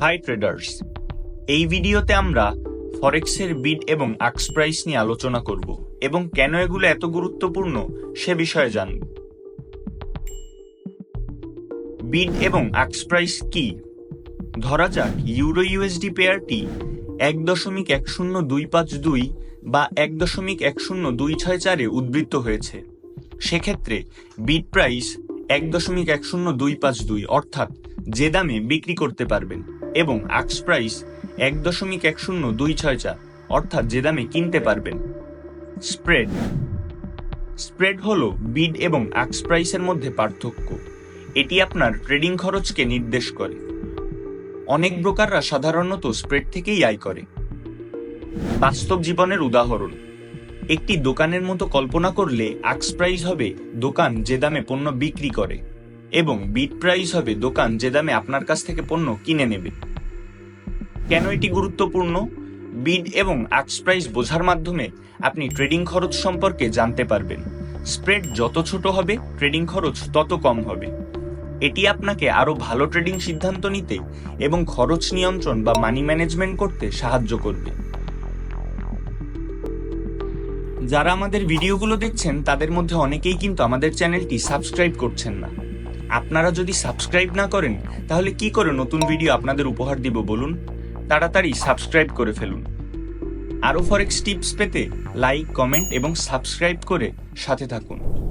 High traders এই ভিডিওতে আমরা ফরেক্সের বিড এবং আক্স প্রাইস নিয়ে আলোচনা করব এবং কেন এগুলো এত গুরুত্বপূর্ণ সে বিষয়ে জানব। বিড এবং আক্স প্রাইস কি? ধরা যাক ইউরো ইউএসডি পেয়ারটি এক দশমিক এক শূন্য দুই পাঁচ দুই বা এক দশমিক এক শূন্য দুই ছয় চারে উদ্বৃত্ত হয়েছে। সেক্ষেত্রে বিড প্রাইস এক দশমিক এক শূন্য দুই পাঁচ দুই, অর্থাৎ যে দামে বিক্রি করতে পারবেন এবং আক্স প্রাইস এক দশমিক এক শূন্য দুই ছয় চার অর্থাৎ যে দামে কিনতে পারবেন। স্প্রেড। স্প্রেড হল বিড এবং আক্স প্রাইসের মধ্যে পার্থক্য। এটি আপনার ট্রেডিং খরচকে নির্দেশ করে। অনেক ব্রোকাররা সাধারণত স্প্রেড থেকেই আয় করে। বাস্তব জীবনের উদাহরণ। একটি দোকানের মতো কল্পনা করলে আক্স প্রাইস হবে দোকান যে দামে পণ্য বিক্রি করে। এবং বিট প্রাইস হবে দোকান যে দামে আপনার কাছ থেকে পণ্য কিনে নেবে। কেন এটি গুরুত্বপূর্ণ? বিড এবং আক্স প্রাইস বোঝার মাধ্যমে আপনি ট্রেডিং খরচ সম্পর্কে জানতে পারবেন। স্প্রেড যত ছোট হবে ট্রেডিং খরচ তত কম হবে। এটি আপনাকে আরও ভালো ট্রেডিং সিদ্ধান্ত নিতে এবং খরচ নিয়ন্ত্রণ বা মানি ম্যানেজমেন্ট করতে সাহায্য করবে। যারা আমাদের ভিডিওগুলো দেখছেন, তাদের মধ্যে অনেকেই কিন্তু আমাদের চ্যানেলটি সাবস্ক্রাইব করছেন না। আপনারা যদি সাবস্ক্রাইব না করেন, তাহলে কি করে নতুন ভিডিও আপনাদের উপহার দিব বলুন? তাড়াতাড়ি সাবস্ক্রাইব করে ফেলুন। আরও ফরেক্স টিপস পেতে লাইক কমেন্ট এবং সাবস্ক্রাইব করে সাথে থাকুন।